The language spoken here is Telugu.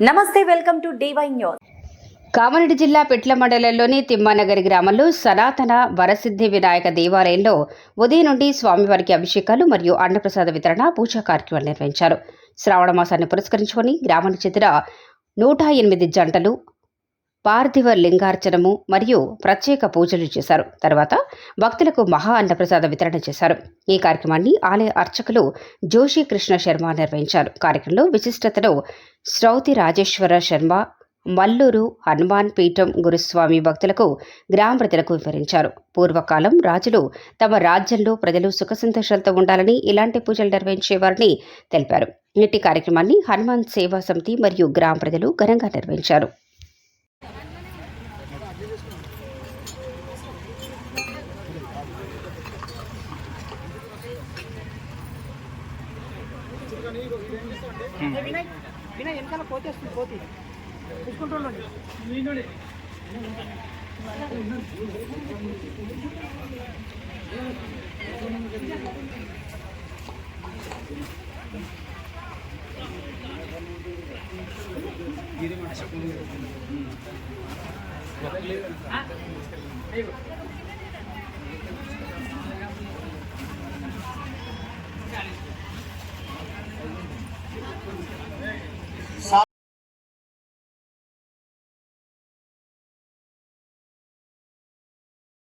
నమస్తే welcome to DY news. Kamareddy జిల్లా పెట్ల మండలంలోని తిమ్మానగరి గ్రామంలో సనాతన వరసిద్ధి వినాయక దేవాలయంలో ఉదయం నుండి స్వామివారికి అభిషేకాలు మరియు అన్నప్రసాద వితరణ పూజా కార్యక్రమాలు నిర్వహించారు. శ్రావణ మాసాన్ని పురస్కరించుకొని గ్రామానికి చెందిన నూట ఎనిమిది జంటలు పార్థివ లింగార్చనము మరియు ప్రత్యేక పూజలు చేశారు. తర్వాత భక్తులకు మహా అన్నప్రసాద వితరణ చేశారు. ఈ కార్యక్రమాన్ని ఆలయ అర్చకులు జోషి కృష్ణ శర్మ నిర్వహించారు. కార్యక్రమంలో విశిష్టతను శ్రౌతి రాజేశ్వర శర్మ మల్లూరు హనుమాన్ పీఠం గురుస్వామి భక్తులకు గ్రామ ప్రజలకు వివరించారు. పూర్వకాలం రాజులు తమ రాజ్యంలో ప్రజలు సుఖసంతోషాలతో ఉండాలని ఇలాంటి పూజలు నిర్వహించేవారని తెలిపారు. ఇట్టి కార్యక్రమాన్ని హనుమాన్ సేవా సమితి మరియు గ్రామ ప్రజలు ఘనంగా నిర్వహించారు. వినయ్ వినయ్ వెనకాల పోతేస్తుంది పోతే. చూసుకుంటుండండి